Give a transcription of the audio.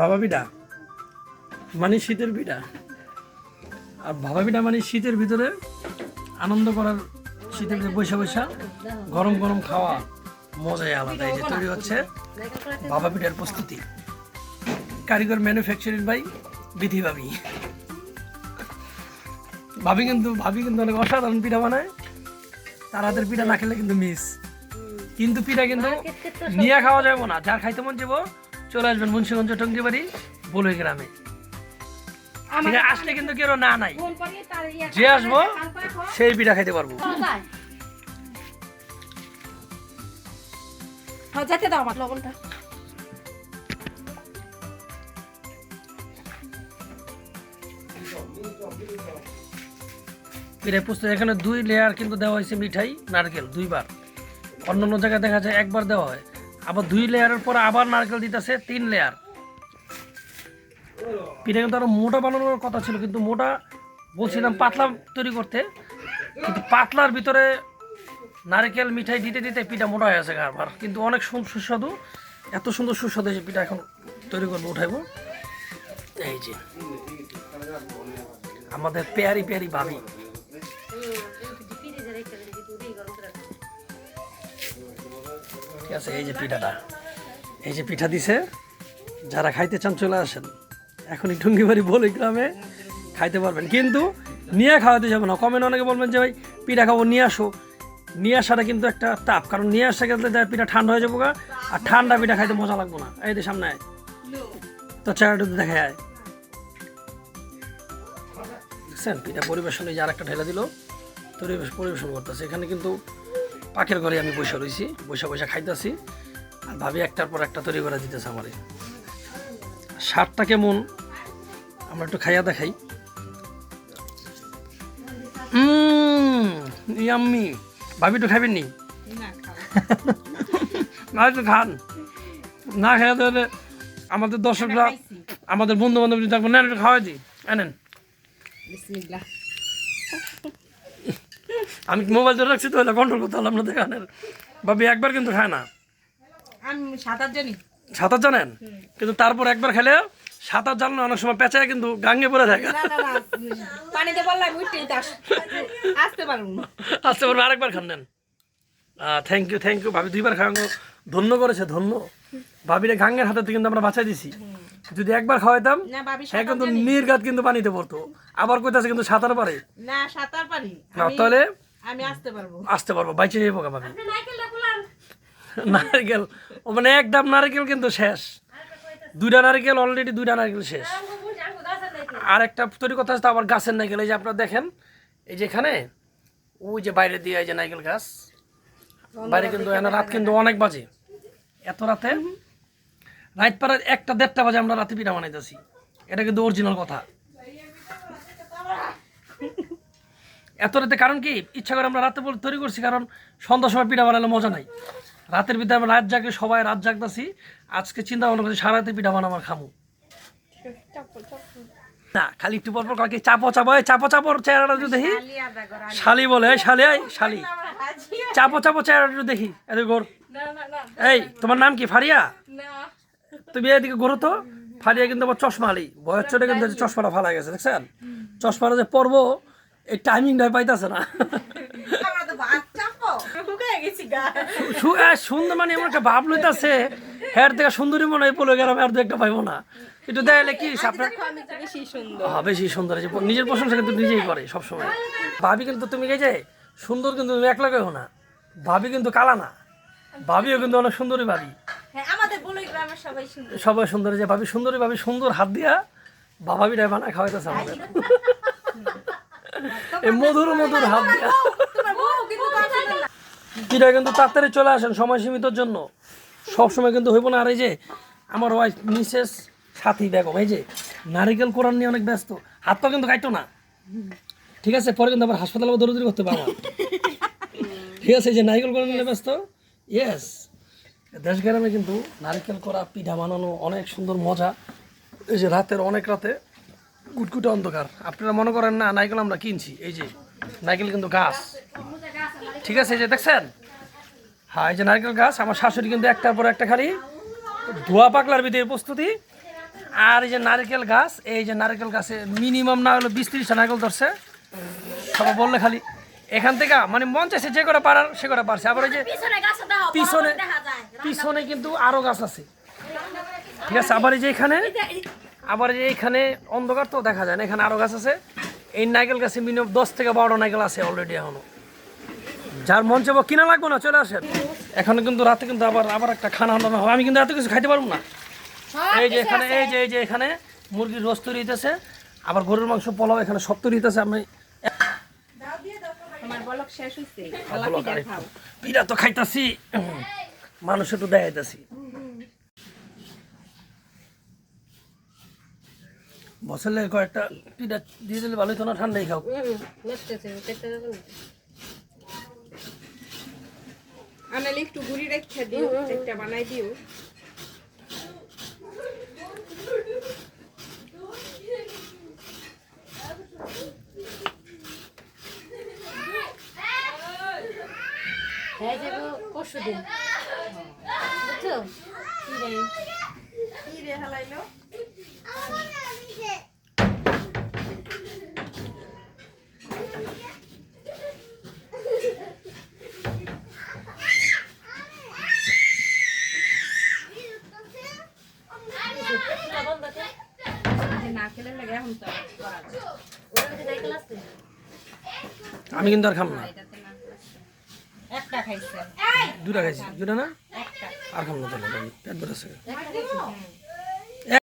বাবা পিঠা মানে শীতের পিঠা আর বাবা পিঠা মানে শীতের ভিতরে আনন্দ করার শীতের ভিতরে বৈশা বৈশা গরম গরম খাওয়া মজাই আলাদা। এই যে তৈরি হচ্ছে বাবা পিঠার প্রস্তুতি। কারিগর ম্যানুফ্যাকচারিং বাই বিধি ভাবি। ভাবি কিন্তু ভাবি কিন্তু অনেক অসাধারণ পিঠা বানায়। তার হাতের পিঠা না খেলে কিন্তু মিস কিন্তু পিঠা কিন্তু নিয়ে খাওয়া যাবে না। যার খাইতে মন যাব চলে আসবেন মুন্সিগঞ্জ টঙ্গিবাড়ি বলুই গ্রামে। আসলে কিন্তু কেউ না নাই। যে আসব সেই পিঠা খাইতে পারব। হ্যাঁ যেতে দাও আমার লবণটা। পিঠা পুস্তক এখানে দুই লেয়ার কিন্তু দেওয়া হয়েছে মিঠাই নারকেল দুইবার। অন্য অন্য জায়গায় দেখা যায় একবার দেওয়া হয়। আবার দুই লেয়ারের পর আবার নারকেল দিতেছে, তিন লেয়ার। পিঠা কিন্তু আরও মোটা বানানোর কথা ছিল, কিন্তু মোটা বলছিলাম পাতলা তৈরি করতে। কিন্তু পাতলার ভিতরে নারকেল মিঠাই দিতে দিতে পিঠা মোটা হয়ে আছে কারবার কিন্তু অনেক সুস্বাদু। এত সুন্দর সুস্বাদু যে পিঠা এখন তৈরি করব, উঠাইবো। এই যে, আমাদের পেয়ারি পেয়ারি ভাবি। ঠিক আছে এই যে পিঠাটা। এই যে পিঠা দিছে যারা খাইতে চান চলে আসেন। এখনই টুঙ্গিবাড়ি বলে গ্রামে খাইতে পারবেন। কিন্তু নিয়ে খাওয়াতে যাবে না। কমেন্ট অনেকে বলবেন যে ভাই পিঠা খাব নিয়ে আসো। নিয়ে আসাটা কিন্তু একটা তাপ। কারণ নিয়ে আসা গেলে যায় পিঠা ঠান্ডা হয়ে যাব গা, আর ঠান্ডা পিঠা খাইতে মজা লাগবো না। এই যে সামনে আয়। তো চেহারাটা দেখা যায় পিঠা পরিবেশনে যে আরেকটা ঢেলা দিল। পরিবেশ পরিবেশন করতেছে। এখানে কিন্তু পাখির ঘরে আমি বসে রয়েছি বসে বসে খাইতেছি আর ভাবি একটার পর একটা তৈরি করে দিতেছে আমার। স্বাদটা কেমন? আমরা একটু খাইয়া দেখাই। ইয়াম্মি। ভাবি একটু খাবেন নি? না একটু খান। না খেয়ে তাহলে আমাদের দর্শকরা আমাদের বন্ধু বান্ধব যদি থাকবেন নেন একটু খাওয়াই দিই এনেন। আমি মোবাইল ধরে রাখছি তো এটা কন্ট্রোল করতে পারলাম না দেখানের। ভাবি একবার কিন্তু খায় না। আমি সাঁতার জানি। সাঁতার জানেন? কিন্তু তারপর একবার খেলে সাঁতার জানলে অনেক সময় পেঁচায় কিন্তু গাঙ্গে পড়ে থাকে আসতে পারব আরেকবার খান নেন থ্যাংক ইউ থ্যাংক ইউ ভাবি দুইবার খাওয়ানো ধন্য করেছে ধন্য। ভাবিরে গাঙ্গের হাতে থেকে কিন্তু আমরা বাঁচাই দিছি। যদি একবার খাওয়াইতাম না ভাবি হ্যাঁ কিন্তু জানি। নির্গাত কিন্তু পানিতে পড়তো। আবার কইতাছে কিন্তু সাঁতার পারে। না সাঁতার পারি। আমি- তাহলে আমি আসতে পারব। আসতে পারব বাইচে যাব ভাবি নারকেল ও মানে একদম নারকেল কিন্তু শেষ। দুইটা নারকেল অলরেডি দুইটা নারকেল শেষ। আর একটা তৈরি কথা আছে আবার গাছের নারকেল। এই যে আপনারা দেখেন এই যে এখানে ওই যে বাইরে দিয়ে এই যে নারকেল গাছ। বাইরে কিন্তু এখানে রাত কিন্তু অনেক বাজে। এত রাতে রাত পাড়ার একটা দেড়টা বাজে আমরা রাতে পিঠা বানাইতেছি। এটা কিন্তু অরিজিনাল কথা। এত রাতে কারণ কি? ইচ্ছা করে আমরা রাতে তৈরি করছি কারণ সন্ধ্যার সময় পিঠা বানালে মজা নাই। রাতের ভিতরে আমরা রাত জাগে সবাই রাত জাগতাছি। আজকে চিন্তা ভাবনা করছি সারা রাতে পিঠা বানাবো আর খামু না খালি একটু পর পর কালকে চাপো চাপো চাপো চাপোর চেহারাটা যদি দেখি। শালি বলে শালি শালি। চাপো চাপো চেহারাটা দেখি এদিকে গোর এই তোমার নাম কি ফারিয়া? তুমি এদিকে ঘোরো তো ফারিয়া কিন্তু আমার চশমা আলি। বয়স চোটে কিন্তু চশমাটা ফালা গেছে দেখছেন? চশমাটা যে পরবো এই টাইমিংটা পাইতাছে না। সুন্দর মানে এমন একটা ভাব লইতাছে হ্যার থেকে সুন্দরী মনে হয় পলে গেলাম আর দু একটা পাইবো না। একটু দেখালে কি আপনার বেশি সুন্দর। হ্যাঁ, বেশি সুন্দর হয়েছে নিজের প্রশংসা কিন্তু নিজেই করে সবসময়। ভাবি কিন্তু তুমি গেছে সুন্দর কিন্তু তুমি একলা কেউ না। ভাবি কিন্তু কালা না। ভাবিও কিন্তু অনেক সুন্দরী ভাবি। সবাই সুন্দর। যে ভাবি সুন্দরী ভাবি সুন্দর হাত দিয়া বাবা বিটায় বানায় খাওয়াইতেছে আমাদের। এই মধুর মধুর হাত দিয়া। বউ কিন্তু তাড়াতাড়ি চলে আসেন সময় সীমিতর জন্য। সব সময় কিন্তু হইব না। আর এই যে আমার ওয়াইফ মিসেস সাথী বেগম এই যে নারিকেল কোরআন নিয়ে অনেক ব্যস্ত হাত পা কিন্তু কাটতো না। ঠিক আছে? পরে কিন্তু আবার হাসপাতালে দৌড়দৌড়ি করতে পারব ঠিক আছে? এই যে নারিকেল কোরআন নিয়ে ব্যস্ত? ইয়েস দেশ গ্রামে কিন্তু নারিকেল করা, পিঠা বানানো অনেক সুন্দর মজা। এই যে রাতের অনেক রাতে গুটগুটে অন্ধকার। আপনারা মনে করেন না, নারিকেল আমরা কিনছি। এই যে নারিকেল কিন্তু গাছ। ঠিক আছে, এই যে দেখছেন? হ্যাঁ এই যে নারকেল গাছ। আমার শাশুড়ি কিন্তু একটার পর একটা খালি ধোয়া পাকলার ভিতরে প্রস্তুতি। আর এই যে নারকেল গাছ, এই যে নারকেল গাছে মিনিমাম না হলো বিশ ত্রিশটা নারকেল ধরছে। সবাই বললে খালি, এখান থেকে মানে মন চাইছে যে কটা পারার সে কটা পারছে আবার ওই যে পিছনে পিছনে কিন্তু আরও গাছ আছে। ঠিক আছে আবার এই যে এখানে আবার যে এখানে অন্ধকার তো দেখা যায় না এখানে আরও গাছ আছে। এই নারকেল গাছে মিনিমাম দশ থেকে বারোটা নারকেল আছে অলরেডি এখনও। যার মন চাবো কিনা লাগবে না চলে আসেন। এখন কিন্তু রাতে কিন্তু আবার আবার একটা খানা হান্না হবে। আমি কিন্তু এত কিছু খাইতে পারব না। এই যে এখানে এই যে এই যে এখানে মুরগির রোস্ত তৈরি হইতেছে। আবার গরুর মাংস পোলাও এখানে সব তৈরি হইতেছে। আমি বলক শেষ হইছে। খাও। পিঠা তো খাইতাছি মানুষ একটু দেখাইতেছি। বছরে কয়েকটা পিঠা দিয়ে দিলে ভালোই তো না ঠান্ডাই খাও। আনালে একটু গুড়ি রেখে দিও একটা বানাই দিও। হ্যাঁ যাব পরশু দিন বুঝছ? কি রে? রে হালাইলো? আমি কিন্তু আর খাম না। একটা খাইছে। দুটা খাইছি। দুটা না? একটা। আর খাব না পেট ভরেছে।